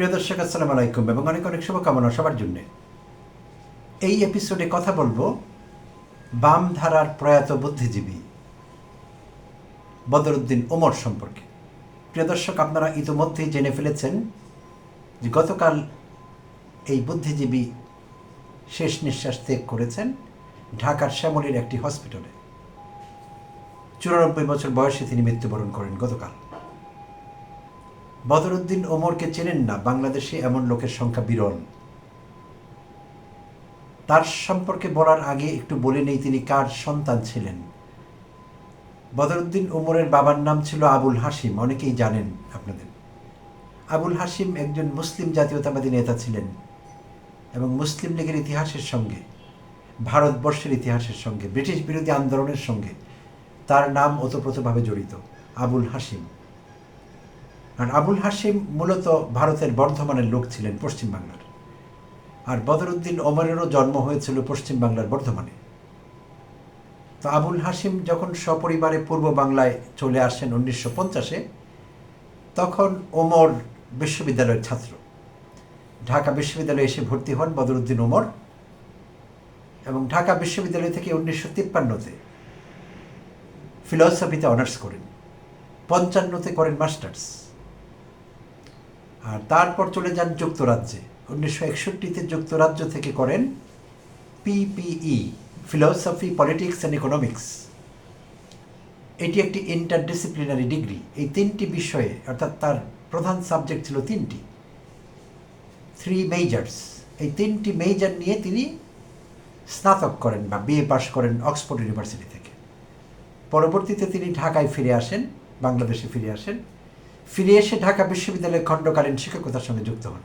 প্রিয় দর্শক, আসসালামু আলাইকুম এবং অনেক অনেক শুভকামনা সবার জন্য। এই এপিসোডে কথা বলব বাম ধারার প্রয়াত বুদ্ধিজীবী বদরুদ্দিন ওমর সম্পর্কে। প্রিয় দর্শক, আপনারা ইতিমধ্যেই জেনে ফেলেছেন যে গতকাল এই বুদ্ধিজীবী শেষ নিঃশ্বাস ত্যাগ করেছেন ঢাকার শ্যামলীর একটি হসপিটালে চুরানব্বই বছর বয়সে তিনি মৃত্যুবরণ করেন গতকাল। বদরুদ্দিন ওমরকে চেনেন না, বাংলাদেশে এমন লোকের সংখ্যা বিরল। তার সম্পর্কে বলার আগে একটু বলে নেই তিনি কার সন্তান ছিলেন। বদরুদ্দিন ওমরের বাবার নাম ছিল আবুল হাসিম অনেকেই জানেন আপনাদের। আবুল হাসিম একজন মুসলিম জাতীয়তাবাদী নেতা ছিলেন এবং মুসলিম লীগের ইতিহাসের সঙ্গে, ভারতবর্ষের ইতিহাসের সঙ্গে, ব্রিটিশ বিরোধী আন্দোলনের সঙ্গে তার নাম ওতপ্রোতভাবে জড়িত, আবুল হাসিম আর আবুল হাসিম মূলত ভারতের বর্ধমানের লোক ছিলেন পশ্চিমবাংলার। আর বদরুদ্দিন ওমরেরও জন্ম হয়েছিল পশ্চিমবাংলার বর্ধমানে। তো আবুল হাসিম যখন সপরিবারে পূর্ব বাংলায় চলে আসেন উনিশশো পঞ্চাশে, তখন ওমর বিশ্ববিদ্যালয়ের ছাত্র। ঢাকা বিশ্ববিদ্যালয়ে এসে ভর্তি হন বদরুদ্দিন ওমর এবং ঢাকা বিশ্ববিদ্যালয় থেকে উনিশশো তিপ্পান্নতে ফিলসফিতে অনার্স করেন। পঞ্চান্নতে করেন মাস্টার্স। আর তারপর চলে যান যুক্তরাজ্যে। উনিশশো একষট্টিতে যুক্তরাজ্য থেকে করেন PPE philosophy politics and economics এটি একটি ইন্টারডিসিপ্লিনারি ডিগ্রি এই তিনটি বিষয়ে, অর্থাৎ তার প্রধান সাবজেক্ট ছিল তিনটি। থ্রি মেজর্স এই তিনটি মেজর নিয়ে তিনি স্নাতক করেন বা বিএ পাস করেন অক্সফোর্ড ইউনিভার্সিটি থেকে। পরবর্তীতে তিনি ঢাকায় ফিরে আসেন, বাংলাদেশে ফিরে আসেন। ফিরে এসে ঢাকা বিশ্ববিদ্যালয়ের খণ্ডকালীন শিক্ষকতার সঙ্গে যুক্ত হন।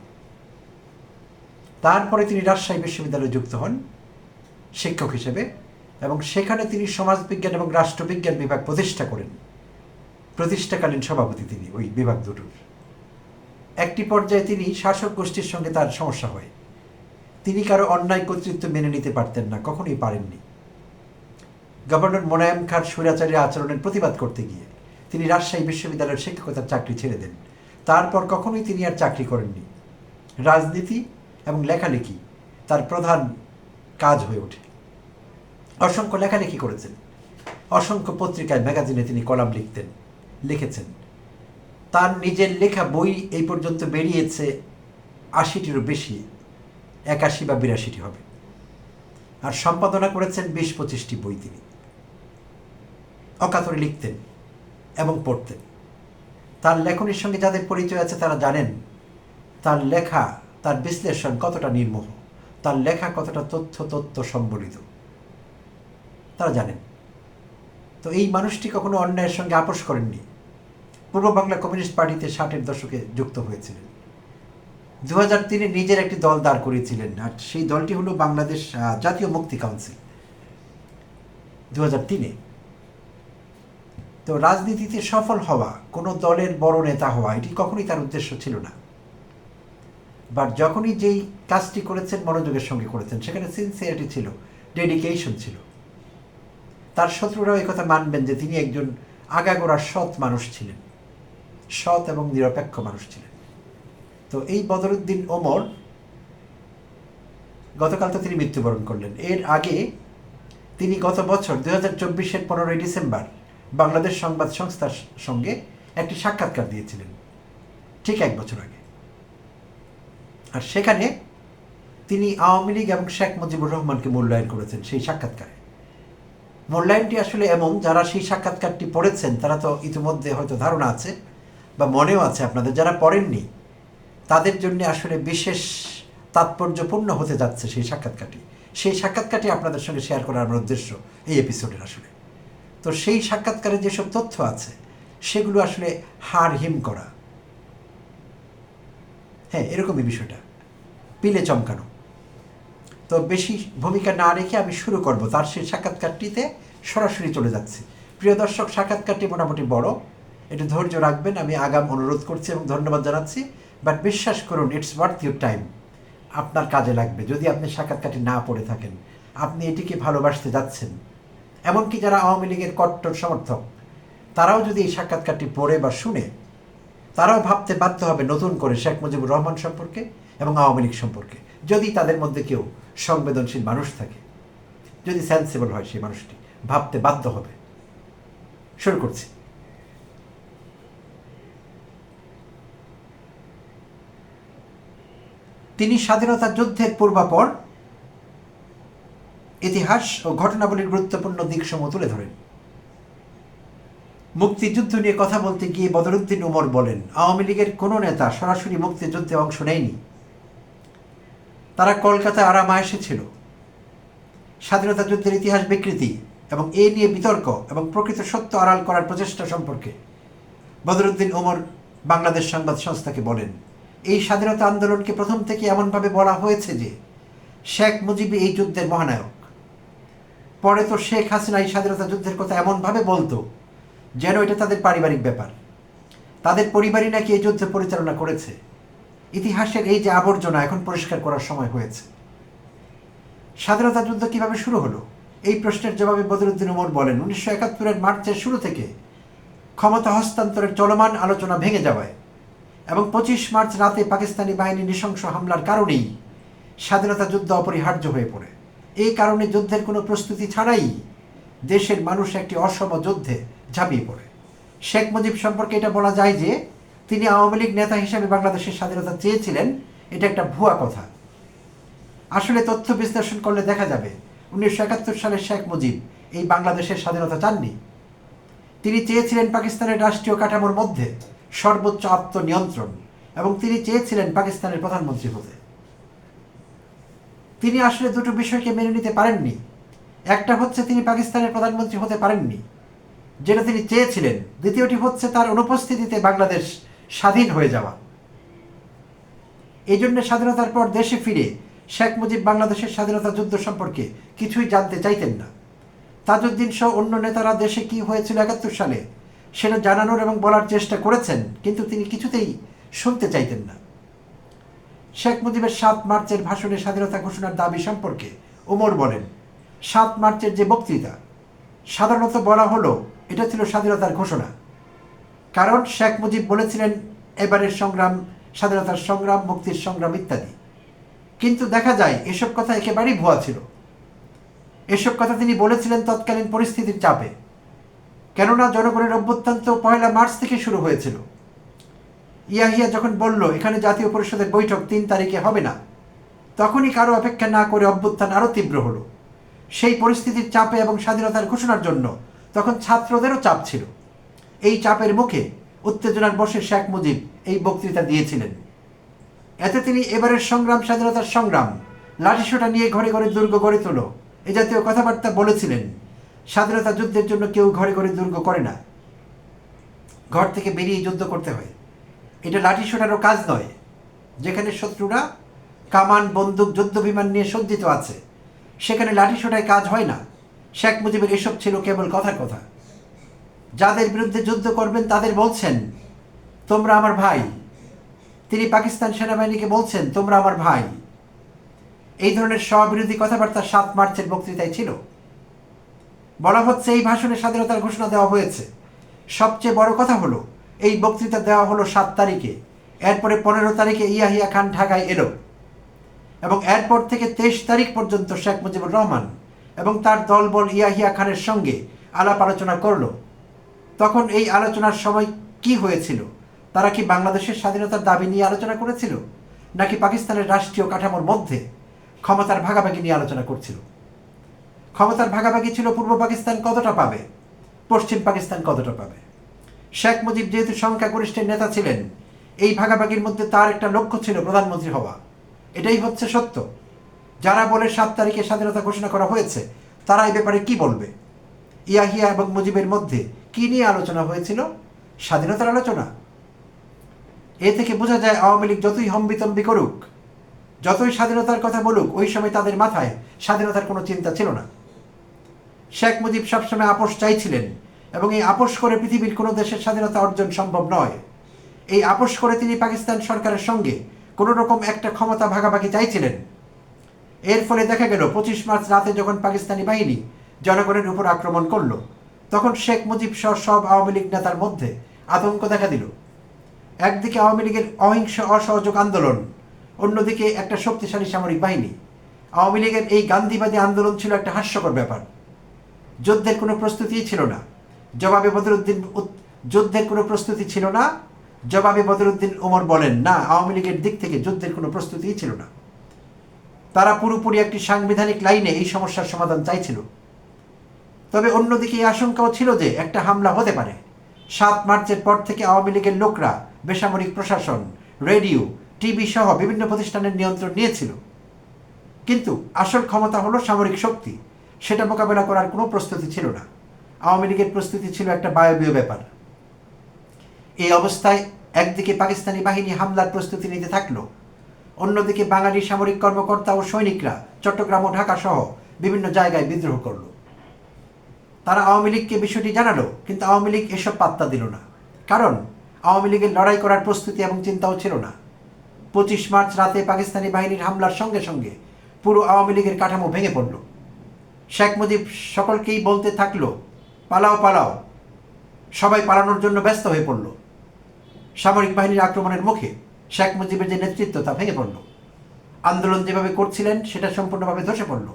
তারপরে তিনি রাজশাহী বিশ্ববিদ্যালয়ে যুক্ত হন শিক্ষক হিসেবে এবং সেখানে তিনি সমাজবিজ্ঞান এবং রাষ্ট্রবিজ্ঞান বিভাগ প্রতিষ্ঠা করেন। প্রতিষ্ঠাকালীন সভাপতি তিনি ওই বিভাগ দুটোর। একটি পর্যায়ে তিনি শাসক গোষ্ঠীর সঙ্গে তার সমস্যা হয়। তিনি কারও অন্যায় কর্তৃত্ব মেনে নিতে পারতেন না, কখনোই পারেননি। গভর্নর মোনায়েম খান স্বৈরাচারী আচরণের প্রতিবাদ করতে গিয়ে তিনি রাজশাহী বিশ্ববিদ্যালয়ের শিক্ষকতার চাকরি ছেড়ে দেন। তারপর কখনোই তিনি আর চাকরি করেননি। রাজনীতি এবং লেখালেখি তার প্রধান কাজ হয়ে ওঠে। অসংখ্য লেখালেখি করেছেন। অসংখ্য পত্রিকায়, ম্যাগাজিনে তিনি কলাম লিখতেন, লিখেছেন। তার নিজের লেখা বই এই পর্যন্ত বেরিয়েছে আশিটিরও বেশি, একাশি বা বিরাশিটি হবে। আর সম্পাদনা করেছেন বিশ পঁচিশটি বই তিনি। অকাতরে লিখতেন। এবং পড়তেন তার লেখনীর সঙ্গে যাদের পরিচয় আছে তারা জানেন, তার লেখা, তার বিশ্লেষণ কতটা নির্মোহ, তার লেখা কতটা তথ্য, তত্ত্ব সম্বলিত, তারা জানেন। তো এই মানুষটি কখনো অন্যায়ের সঙ্গে আপোষ করেননি। পূর্ব বাংলা কমিউনিস্ট পার্টিতে ষাটের দশকে যুক্ত হয়েছিলেন। দু হাজার তিনে নিজের একটি দল দাঁড় করিয়েছিলেন, আর সেই দলটি হলো বাংলাদেশ জাতীয় মুক্তি কাউন্সিল। দু হাজার তিনে তো রাজনীতিতে সফল হওয়া কোনো দলের বড় নেতা হওয়া, এটি কখনোই তার উদ্দেশ্য ছিল না। বাট যখনই যেই কাজটি করেছেন, মনোযোগের সঙ্গে করেছেন, সেখানে সিনসিয়ারিটি ছিল ডেডিকেশন ছিল। তার শত্রুরাও কথা মানবেন যে তিনি একজন আগাগোড়া সৎ মানুষ ছিলেন, সৎ এবং নিরপেক্ষ মানুষ ছিলেন। তো এই বদরুদ্দিন ওমর, গতকাল তো তিনি মৃত্যুবরণ করলেন। এর আগে তিনি গত বছর দু হাজার চব্বিশের পনেরোই ডিসেম্বর বাংলাদেশ সংবাদ সংস্থার সঙ্গে একটি সাক্ষাৎকার দিয়েছিলেন, ঠিক এক বছর আগে। আর সেখানে তিনি আওয়ামী লীগ এবং শেখ মুজিবুর রহমানকে মূল্যায়ন করেছেন সেই সাক্ষাৎকারে। মূল্যায়নটি আসলে এমন, যারা সেই সাক্ষাৎকারটি পড়েছেন, তারা তো ইতিমধ্যে হয়তো ধারণা আছে বা মনেও আছে, আপনাদের যারা পড়েননি, তাদের জন্য আসলে বিশেষ তাৎপর্যপূর্ণ হতে যাচ্ছে সেই সাক্ষাৎকারটি। সেই সাক্ষাৎকারটি আপনাদের সঙ্গে শেয়ার করার আমার উদ্দেশ্য এই এপিসোডের আসলে। তো সেই সাক্ষাৎকারে যেসব তথ্য আছে, সেগুলো আসলে হার হিম করা। হ্যাঁ এরকমই বিষয়টা। পিলে চমকানো। তো বেশি ভূমিকা না রেখে আমি শুরু করব। তার সেই সাক্ষাৎকারটিতে সরাসরি চলে যাচ্ছি। প্রিয় দর্শক, সাক্ষাৎকারটি মোটামুটি বড়। এটা ধৈর্য রাখবেন, আমি আগাম অনুরোধ করছি এবং ধন্যবাদ জানাচ্ছি। বাট বিশ্বাস করুন ইটস ওয়ার্থ ইউর টাইম আপনার কাজে লাগবে। যদি আপনি সাক্ষাৎকারটি না পড়ে থাকেন, আপনি এটিকে ভালোবাসতে যাচ্ছেন। এমনকি যারা আওয়ামী লীগের কট্টর সমর্থক, তারাও যদি এই সাক্ষাৎকারটি পড়ে বা শুনে, তারাও ভাবতে বাধ্য হবে নতুন করে শেখ মুজিবুর রহমান সম্পর্কে এবং আওয়ামী লীগ সম্পর্কে। যদি তাদের মধ্যে কেউ সংবেদনশীল মানুষ থাকে, যদি সেন্সিবল হয় সেই মানুষটি, ভাবতে বাধ্য হবে। শুরু করছি। তিনি স্বাধীনতা যুদ্ধের পূর্বাপর ইতিহাস ও ঘটনাবলীর গুরুত্বপূর্ণ দিকসমূহ তুলে ধরেন। মুক্তিযুদ্ধ নিয়ে কথা বলতে গিয়ে বদরুদ্দিন উমর বলেন, আওয়ামী লীগের কোনো নেতা সরাসরি মুক্তিযুদ্ধে অংশ নেয়নি। তারা কলকাতায় আরাম এসেছিল। স্বাধীনতা যুদ্ধের ইতিহাস বিকৃতি এবং এ নিয়ে বিতর্ক এবং প্রকৃত সত্য আড়াল করার প্রচেষ্টা সম্পর্কে বদরুদ্দিন ওমর বাংলাদেশ সংবাদ সংস্থাকে বলেন, এই স্বাধীনতা আন্দোলনকে প্রথম থেকে এমনভাবে বলা হয়েছে যে শেখ মুজিবই এই যুদ্ধের মহানায়ক। পরে তো শেখ হাসিনা এই স্বাধীনতা যুদ্ধের কথা এমনভাবে বলতো, যেন এটা তাদের পারিবারিক ব্যাপার। তাদের পরিবারই নাকি এই যুদ্ধ পরিচালনা করেছে। ইতিহাসের এই যে আবর্জনা এখন পরিষ্কার করার সময় হয়েছে। স্বাধীনতা যুদ্ধ কীভাবে শুরু হলো? এই প্রশ্নের জবাবে বদরুদ্দিন উমর বলেন, উনিশশো একাত্তরের মার্চের শুরু থেকে ক্ষমতা হস্তান্তরের চলমান আলোচনা ভেঙে যাওয়ায় এবং পঁচিশ মার্চ রাতে পাকিস্তানি বাহিনী নৃশংস হামলার কারণেই স্বাধীনতা যুদ্ধ অপরিহার্য হয়ে পড়ে। এই কারণে যুদ্ধের কোনো প্রস্তুতি ছাড়াই দেশের মানুষ একটি অসম যুদ্ধে ঝাঁপিয়ে পড়ে। শেখ মুজিব সম্পর্কে এটা বলা যায় যে, তিনি আওয়ামী লীগ নেতা হিসেবে বাংলাদেশের স্বাধীনতা চেয়েছিলেন, এটা একটা ভুয়া কথা। আসলে তথ্য বিশ্লেষণ করলে দেখা যাবে, উনিশশো একাত্তর সালে শেখ মুজিব এই বাংলাদেশের স্বাধীনতা চাননি। তিনি চেয়েছিলেন পাকিস্তানের রাষ্ট্রীয় কাঠামোর মধ্যে সর্বোচ্চ আত্মনিয়ন্ত্রণ এবং তিনি চেয়েছিলেন পাকিস্তানের প্রধানমন্ত্রী হতে। তিনি আসলে দুটো বিষয়কে মেনে নিতে পারেননি। একটা হচ্ছে তিনি পাকিস্তানের প্রধানমন্ত্রী হতে পারেননি, যেটা তিনি চেয়েছিলেন। দ্বিতীয়টি হচ্ছে তার অনুপস্থিতিতে বাংলাদেশ স্বাধীন হয়ে যাওয়া। এই জন্য স্বাধীনতার পর দেশে ফিরে শেখ মুজিব বাংলাদেশের স্বাধীনতা যুদ্ধ সম্পর্কে কিছুই জানতে চাইতেন না। তাজউদ্দিন সহ অন্য নেতারা দেশে কি হয়েছিল একাত্তর সালে, সেটা জানানোর এবং বলার চেষ্টা করেছেন, কিন্তু তিনি কিছুতেই শুনতে চাইতেন না। শেখ মুজিবের সাত মার্চের ভাষণে স্বাধীনতা ঘোষণার দাবি সম্পর্কে ওমর বলেন, সাত মার্চের যে বক্তৃতা, সাধারণত বলা হলো এটা ছিল স্বাধীনতার ঘোষণা। কারণ শেখ মুজিব বলেছিলেন, এবারের সংগ্রাম স্বাধীনতার সংগ্রাম, মুক্তির সংগ্রাম ইত্যাদি। কিন্তু দেখা যায়, এসব কথা একেবারেই ভুয়া ছিল। এসব কথা তিনি বলেছিলেন তৎকালীন পরিস্থিতির চাপে। কেননা জনগণের অভ্যুত্থান তো পয়লা মার্চ থেকে শুরু হয়েছিল। ইয়াহিয়া যখন বলল, এখানে জাতীয় পরিষদের বৈঠক তিন তারিখে হবে না, তখনই কারও অপেক্ষা না করে অভ্যুত্থান আরও তীব্র হলো। সেই পরিস্থিতির চাপে এবং স্বাধীনতার ঘোষণার জন্য তখন ছাত্রদেরও চাপ ছিল। এই চাপের মুখে উত্তেজনার বসে শেখ মুজিব এই বক্তৃতা দিয়েছিলেন। এতে তিনি এবারের সংগ্রাম, স্বাধীনতার সংগ্রাম, লাঠিসোটা নিয়ে ঘরে ঘরে দুর্গ গড়ে তোলো। এ জাতীয় কথাবার্তা বলেছিলেন, স্বাধীনতা যুদ্ধের জন্য কেউ ঘরে ঘরে দুর্গ করে না। ঘর থেকে বেরিয়ে যুদ্ধ করতে হয়। এটা লাঠি লাঠিসোটারও কাজ নয়। যেখানে শত্রুরা কামান, বন্দুক যুদ্ধ বিমান নিয়ে সজ্জিত আছে, সেখানে লাঠি লাঠিসোটায় কাজ হয় না। শেখ মুজিবের এসব ছিল কেবল কথার কথা। যাদের বিরুদ্ধে যুদ্ধ করবেন, তাদের বলছেন, তোমরা আমার ভাই। তিনি পাকিস্তান সেনাবাহিনীকে বলছেন, তোমরা আমার ভাই। এই ধরনের স্ববিরোধী কথাবার্তা সাত মার্চের বক্তৃতায় ছিল। বলা হচ্ছে, এই ভাষণে স্বাধীনতার ঘোষণা দেওয়া হয়েছে। সবচেয়ে বড় কথা হলো এই বক্তৃতা দেওয়া হলো সাত তারিখে। এরপরে পনেরো তারিখে ইয়াহিয়া খান ঢাকায় এলো। এবং এরপর থেকে তেইশ তারিখ পর্যন্ত শেখ মুজিবুর রহমান এবং তার দলবল ইয়াহিয়া খানের সঙ্গে আলাপ আলোচনা করল। তখন এই আলোচনার সময় কি হয়েছিল? তারা কি বাংলাদেশের স্বাধীনতার দাবি নিয়ে আলোচনা করেছিল? নাকি পাকিস্তানের রাষ্ট্রীয় কাঠামোর মধ্যে ক্ষমতার ভাগাভাগি নিয়ে আলোচনা করছিল? ক্ষমতার ভাগাভাগি ছিল পূর্ব পাকিস্তান কতটা পাবে? পশ্চিম পাকিস্তান কতটা পাবে? শেখ মুজিব যেহেতু সংখ্যাগরিষ্ঠের নেতা ছিলেন, এই ভাগাভাগির মধ্যে তার একটা লক্ষ্য ছিল প্রধানমন্ত্রী হওয়া। এটাই হচ্ছে সত্য। যারা বলে সাত তারিখে স্বাধীনতা ঘোষণা করা হয়েছে, তারা এই ব্যাপারে কি বলবে? ইয়াহিয়া এবং মুজিবের মধ্যে কি নিয়ে আলোচনা হয়েছিল? স্বাধীনতার আলোচনা। এ থেকে বোঝা যায় আওয়ামী লীগ যতই হম্বিতম্বি করুক, যতই স্বাধীনতার কথা বলুক, ওই সময় তাদের মাথায় স্বাধীনতার কোনো চিন্তা ছিল না। শেখ মুজিব সবসময় আপোষ চাইছিলেন এবং এই আপোষ করে পৃথিবীর কোনো দেশের স্বাধীনতা অর্জন সম্ভব নয়। এই আপোষ করে তিনি পাকিস্তান সরকারের সঙ্গে কোনো রকম একটা ক্ষমতা ভাগাভাগি চাইছিলেন। এর ফলে দেখা গেল, পঁচিশ মার্চ রাতে যখন পাকিস্তানি বাহিনী জনগণের উপর আক্রমণ করল, তখন শেখ মুজিব সহ সব আওয়ামী লীগ নেতার মধ্যে আতঙ্ক দেখা দিল। একদিকে আওয়ামী লীগের অহিংস অসহযোগ আন্দোলন, অন্যদিকে একটা শক্তিশালী সামরিক বাহিনী। আওয়ামী লীগের এই গান্ধীবাদী আন্দোলন ছিল একটা হাস্যকর ব্যাপার। যুদ্ধের কোনো প্রস্তুতিই ছিল না। জবাবে বদরুদ্দিন যুদ্ধের কোনো প্রস্তুতি ছিল না। জবাবে বদরুদ্দিন ওমর বলেন, না, আওয়ামী লীগের দিক থেকে যুদ্ধের কোনো প্রস্তুতিই ছিল না। তারা পুরোপুরি একটি সাংবিধানিক লাইনে এই সমস্যার সমাধান চাইছিল। তবে অন্যদিকে এই আশঙ্কাও ছিল যে একটা হামলা হতে পারে। সাত মার্চের পর থেকে আওয়ামী লীগের লোকরা, বেসামরিক প্রশাসন, রেডিও, টিভি সহ বিভিন্ন প্রতিষ্ঠানের নিয়ন্ত্রণ নিয়েছিল। কিন্তু আসল ক্ষমতা হলো সামরিক শক্তি। সেটা মোকাবেলা করার কোনো প্রস্তুতি ছিল না। আওয়ামী লীগের প্রস্তুতি ছিল একটা বায়বীয় ব্যাপার। এই অবস্থায় একদিকে পাকিস্তানি বাহিনী হামলার প্রস্তুতি নিতে থাকল, অন্যদিকে বাঙালি সামরিক কর্মকর্তা ও সৈনিকরা চট্টগ্রাম ও ঢাকা সহ বিভিন্ন জায়গায় বিদ্রোহ করল। তারা আওয়ামী লীগকে বিষয়টি জানালো, কিন্তু আওয়ামী লীগ এসব পাত্তা দিল না। কারণ আওয়ামী লীগের লড়াই করার প্রস্তুতি এবং চিন্তাও ছিল না। পঁচিশ মার্চ রাতে পাকিস্তানি বাহিনীর হামলার সঙ্গে সঙ্গে পুরো আওয়ামী লীগের কাঠামো ভেঙে পড়ল। শেখ মুজিব সকলকেই বলতে থাকল পালাও পালাও। সবাই পালানোর জন্য ব্যস্ত হয়ে পড়ল। সামরিক বাহিনীর আক্রমণের মুখে শেখ মুজিবের যে নেতৃত্ব তা ভেঙে পড়ল। আন্দোলন যেভাবে করছিলেন, সেটা সম্পূর্ণভাবে ধসে পড়ল।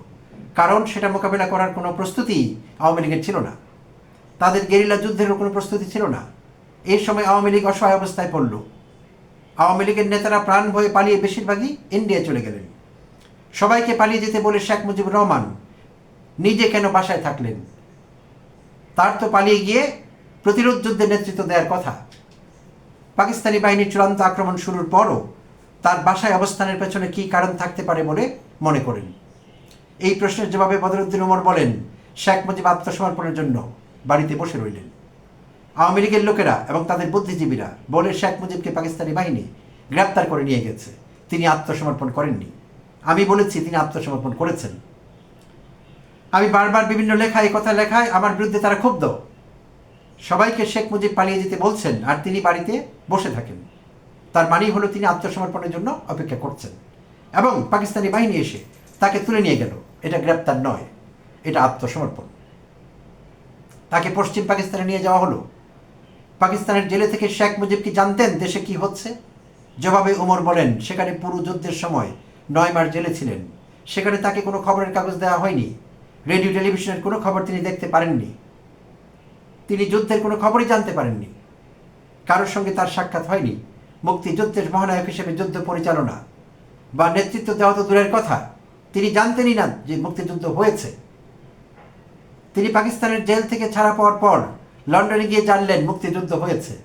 কারণ সেটা মোকাবেলা করার কোনো প্রস্তুতি আওয়ামী লীগের ছিল না। তাদের গেরিলা যুদ্ধেরও কোনো প্রস্তুতি ছিল না। এই সময় আওয়ামী লীগ অসহায় অবস্থায় পড়ল। আওয়ামী লীগের নেতারা প্রাণ ভয়ে পালিয়ে বেশিরভাগই ইন্ডিয়া চলে গেলেন। সবাইকে পালিয়ে যেতে বলে শেখ মুজিবুর রহমান নিজে কেন বাসায় থাকলেন? তার তো পালিয়ে গিয়ে প্রতিরোধ যুদ্ধের নেতৃত্ব দেওয়ার কথা। পাকিস্তানি বাহিনীর চূড়ান্ত আক্রমণ শুরুর পরও তার বাসায় অবস্থানের পেছনে কী কারণ থাকতে পারে বলে মনে করেন। এই প্রশ্নের জবাবে বদরুদ্দিন ওমর বলেন, শেখ মুজিব আত্মসমর্পণের জন্য বাড়িতে বসে রইলেন। আওয়ামী লীগের লোকেরা এবং তাদের বুদ্ধিজীবীরা বলে শেখ মুজিবকে পাকিস্তানি বাহিনী গ্রেপ্তার করে নিয়ে গেছে। তিনি আত্মসমর্পণ করেননি। আমি বলেছি তিনি আত্মসমর্পণ করেছেন। আমি বারবার বিভিন্ন লেখায় কথা লেখায় আমার বিরুদ্ধে তারা ক্ষুব্ধ। সবাইকে শেখ মুজিব পালিয়ে যেতে বলছেন আর তিনি বাড়িতে বসে থাকেন। তার মানেই হলো তিনি আত্মসমর্পণের জন্য অপেক্ষা করছেন। এবং পাকিস্তানি বাহিনী এসে তাকে তুলে নিয়ে গেল। এটা গ্রেপ্তার নয়, এটা আত্মসমর্পণ। তাকে পশ্চিম পাকিস্তানে নিয়ে যাওয়া হলো। পাকিস্তানের জেলে থেকে শেখ মুজিব কি জানতেন দেশে কি হচ্ছে? জবাবে উমর বলেন, সেখানে পুরো যুদ্ধের সময় নয় মাস জেলে ছিলেন। সেখানে তাকে কোনো খবরের কাগজ দেওয়া হয়নি। রেডিও টেলিভিশনের কোনো খবর তিনি দেখতে পারেননি। তিনি যুদ্ধের কোনো খবরই জানতে পারেননি। কারোর সঙ্গে তার সাক্ষাৎ হয়নি। মুক্তিযুদ্ধের মহানায়ক হিসেবে যুদ্ধ পরিচালনা বা নেতৃত্ব দেওয়া তো দূরের কথা। তিনি জানতেনই না যে মুক্তিযুদ্ধ হয়েছে। তিনি পাকিস্তানের জেল থেকে ছাড়া পাওয়ার পর লন্ডনে গিয়ে জানলেন মুক্তিযুদ্ধ হয়েছে।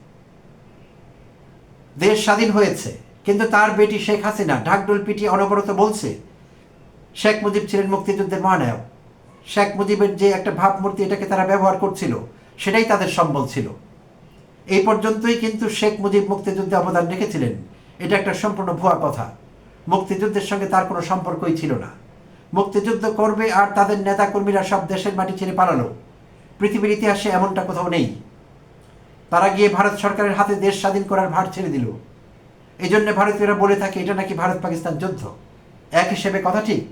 দেশ স্বাধীন হয়েছে। কিন্তু তার বেটি শেখ হাসিনা ঢাকডোল পিটিয়ে অনবরত বলছে, শেখ মুজিব ছিলেন মুক্তিযুদ্ধের মহানায়ক। শেখ মুজিবের যে একটা ভাবমূর্তি এটাকে তারা ব্যবহার করছিল, সেটাই তাদের সম্বল ছিল। এই পর্যন্তই কিন্তু শেখ মুজিব মুক্তিযুদ্ধে অবদান রেখেছিলেন। এটা একটা সম্পূর্ণ ভুয়া কথা। মুক্তিযুদ্ধের সঙ্গে তার কোনো সম্পর্কই ছিল না। মুক্তিযুদ্ধ করবে আর তাদের নেতাকর্মীরা সব দেশের মাটি ছেড়ে পালালো। পৃথিবীর ইতিহাসে এমনটা কোথাও নেই। তারা গিয়ে ভারত সরকারের হাতে দেশ স্বাধীন করার ভার ছেড়ে দিল। এই জন্য ভারতীয়রা বলে থাকে, এটা নাকি ভারত পাকিস্তান যুদ্ধ। এক হিসেবে কথা ঠিক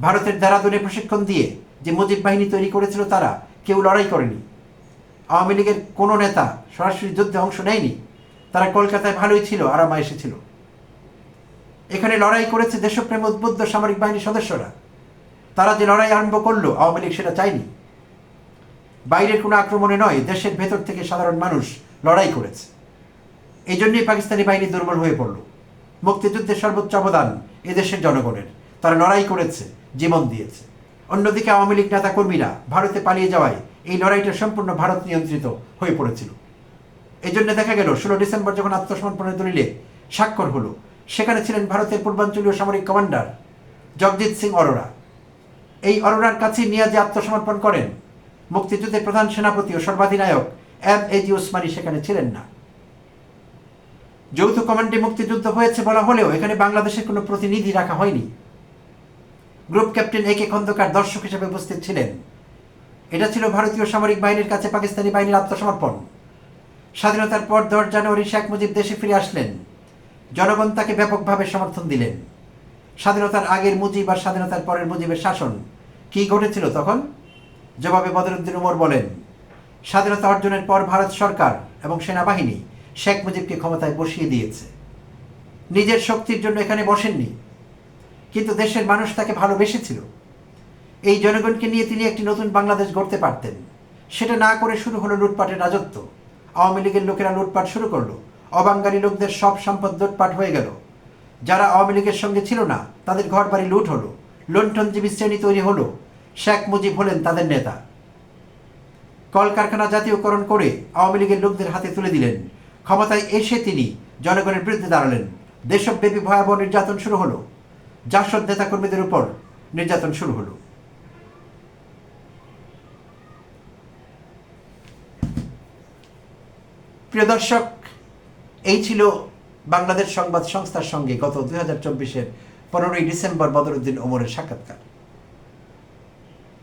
ভারতের দেরাদুনে প্রশিক্ষণ দিয়ে যে মুজিব বাহিনী তৈরি করেছিল তারা, কেউ লড়াই করেনি। আওয়ামী লীগের কোনো নেতা সরাসরি যুদ্ধে অংশ নেয়নি। তারা কলকাতায় ভালোই ছিল, আরামা এসেছিল। এখানে লড়াই করেছে দেশপ্রেম উদ্বুদ্ধ সামরিক বাহিনীর সদস্যরা। তারা যে লড়াই আরম্ভ করল, আওয়ামী লীগ সেটা চায়নি। বাইরের কোনো আক্রমণে নয়, দেশের ভেতর থেকে সাধারণ মানুষ লড়াই করেছে। এই জন্যই পাকিস্তানি বাহিনী দুর্বল হয়ে পড়ল। মুক্তিযুদ্ধের সর্বোচ্চ অবদান এদেশের জনগণের। তারা লড়াই করেছে জীবন দিয়েছে। অন্যদিকে আওয়ামী লীগ নেতা কর্মীরা ভারতে পালিয়ে যাওয়ায় এই লড়াইটা সম্পূর্ণ ভারত নিয়ন্ত্রিত হয়ে পড়েছিল। এই জন্য দেখা গেল, ষোলো ডিসেম্বর যখন আত্মসমর্পণের দলিলে স্বাক্ষর হলো, সেখানে ছিলেন ভারতের পূর্বাঞ্চলীয় সামরিক কমান্ডার জগজিৎ সিং অরোরা। এই অরোরার কাছে নিয়াজে আত্মসমর্পণ করেন। মুক্তিযুদ্ধের প্রধান সেনাপতি ও সর্বাধিনায়ক এম এজি ওসমানী সেখানে ছিলেন না। যৌথ কমান্ডে মুক্তিযুদ্ধ হয়েছে বলা হলেও এখানে বাংলাদেশের কোনো প্রতিনিধি রাখা হয়নি। Group captain A K Khandaker দর্শক হিসেবে উপস্থিত ছিলেন। এটা ছিল ভারতীয় সামরিক বাহিনীর কাছে পাকিস্তানি বাহিনীর আত্মসমর্পণ। স্বাধীনতার পর দশ জানুয়ারি শেখ মুজিব দেশে ফিরে আসলেন। জনগণ তাকে ব্যাপকভাবে সমর্থন দিলেন। স্বাধীনতার আগের মুজিব আর স্বাধীনতার পরের মুজিবের শাসন কী ঘটেছিল তখন? জবাবে বদরুদ্দিন উমর বলেন, স্বাধীনতা অর্জনের পর ভারত সরকার এবং সেনাবাহিনী শেখ মুজিবকে ক্ষমতায় বসিয়ে দিয়েছে। নিজের শক্তির জন্য এখানে বসেননি। কিন্তু দেশের মানুষ তাকে ভালোবেসেছিল। এই জনগণকে নিয়ে তিনি একটি নতুন বাংলাদেশ গড়তে পারতেন। সেটা না করে শুরু হলো লুটপাটের রাজত্ব। আওয়ামী লীগের লোকেরা লুটপাট শুরু করল। অবাঙ্গালী লোকদের সব সম্পদ লুটপাট হয়ে গেল। যারা আওয়ামী লীগের সঙ্গে ছিল না, তাদের ঘর বাড়ি লুট হলো। লুণ্ঠনজীবী শ্রেণি তৈরি হলো। শেখ মুজিব হলেন তাদের নেতা। কলকারখানা জাতীয়করণ করে আওয়ামী লীগের লোকদের হাতে তুলে দিলেন। ক্ষমতায় এসে তিনি জনগণের বিরুদ্ধে দাঁড়ালেন। দেশব্যাপী ভয়াবহ নির্যাতন শুরু হলো। জাসদ নেতাকর্মীদের উপর নির্যাতন শুরু হলো। প্রিয় দর্শক, এই ছিল বাংলাদেশ সংবাদ সংস্থার সঙ্গে গত দুই হাজার চব্বিশের পনেরোই ডিসেম্বর বদরুদ্দিন ওমরের সাক্ষাৎকার।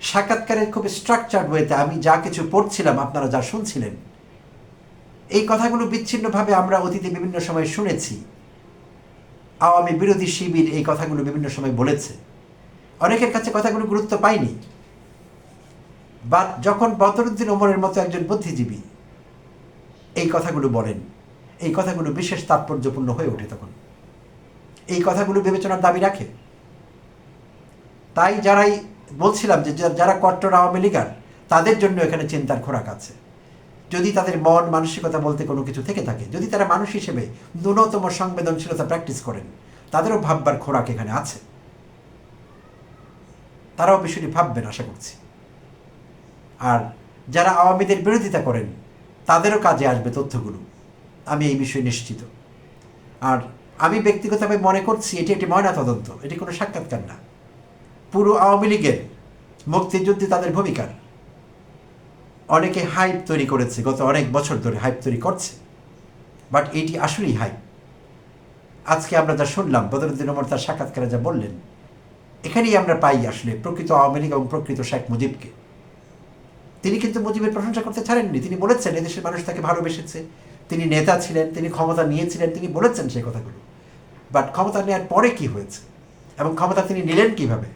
সাক্ষাৎকারের খুব স্ট্রাকচার্ড ওয়েতে আমি যা কিছু পড়ছিলাম, আপনারা যা শুনছিলেন, এই কথাগুলো বিচ্ছিন্নভাবে আমরা অতীতে বিভিন্ন সময় শুনেছি। আওয়ামী বিরোধী শিবির এই কথাগুলো বিভিন্ন সময় বলেছে। অনেকের কাছে কথাগুলো গুরুত্ব পায়নি। বা যখন বদরুদ্দিন ওমরের মতো একজন বুদ্ধিজীবী এই কথাগুলো বলেন, এই কথাগুলো বিশেষ তাৎপর্যপূর্ণ হয়ে ওঠে তখন। এই কথাগুলো বিবেচনার দাবি রাখে। তাই যারাই বলছিলাম যে, যারা কট্টর আওয়ামী লীগার, তাদের জন্য এখানে চিন্তার খোরাক আছে। যদি তাদের মন, মানসিকতা বলতে কোনো কিছু থেকে থাকে, যদি তারা মানুষ হিসেবে ন্যূনতম সংবেদনশীলতা প্র্যাকটিস করেন, তাদেরও ভাববার খোরাক এখানে আছে। তারাও বিষয়টি ভাববেন, আশা করছি। আর যারা আওয়ামীদের বিরোধিতা করেন, তাদেরও কাজে আসবে তথ্যগুলো। আমি এই বিষয়ে নিশ্চিত। আর আমি ব্যক্তিগতভাবে মনে করছি এটি একটি ময়নাতদন্ত এটি কোনো সাক্ষাৎকার না। পুরো আওয়ামী লীগের মুক্তিযুদ্ধে তাদের ভূমিকার অনেকে হাইপ তৈরি করেছে, গত অনেক বছর ধরে হাইপ তৈরি করছে। বাট এটি আসলেই হাইপ আজকে আমরা যা শুনলাম, বদরুদ্দিন ওমর তার সাক্ষাৎকারে যা বললেন, এখানেই আমরা পাই আসলে প্রকৃত আওয়ামী লীগ এবং প্রকৃত শেখ মুজিবকে। তিনি কিন্তু মুজিবের প্রশংসা করতে ছাড়েননি। তিনি বলেছেন, এদেশের মানুষ তাকে ভালোবেসেছে। তিনি নেতা ছিলেন, তিনি ক্ষমতা নিয়েছিলেন, তিনি বলেছেন সেই কথাগুলো। বাট ক্ষমতা নেওয়ার পরে কি হয়েছে? এবং ক্ষমতা তিনি নিলেন কীভাবে?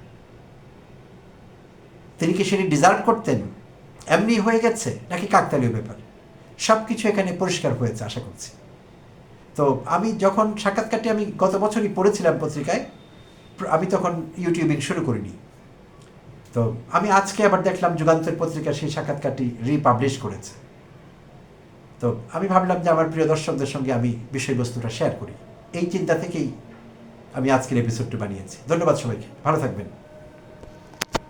তিনি কি সেটি ডিজার্ভ করতেন? এমনি হয়ে গেছে নাকি কাকতালীয় ব্যাপার? সব কিছু এখানে পরিষ্কার হয়েছে, আশা করছি। তো আমি যখন সাক্ষাৎকারটি আমি গত বছরই পড়েছিলাম পত্রিকায় আমি তখন ইউটিউবিং শুরু করিনি। তো আমি আজকে আবার দেখলাম যুগান্তর পত্রিকা সেই সাক্ষাৎকারটি রিপাবলিশ করেছে। তো আমি ভাবলাম যে আমার প্রিয় দর্শকদের সঙ্গে আমি বিষয়বস্তুটা শেয়ার করি। এই চিন্তা থেকেই আমি আজকের এপিসোডটি বানিয়েছি। ধন্যবাদ সবাইকে। ভালো থাকবেন।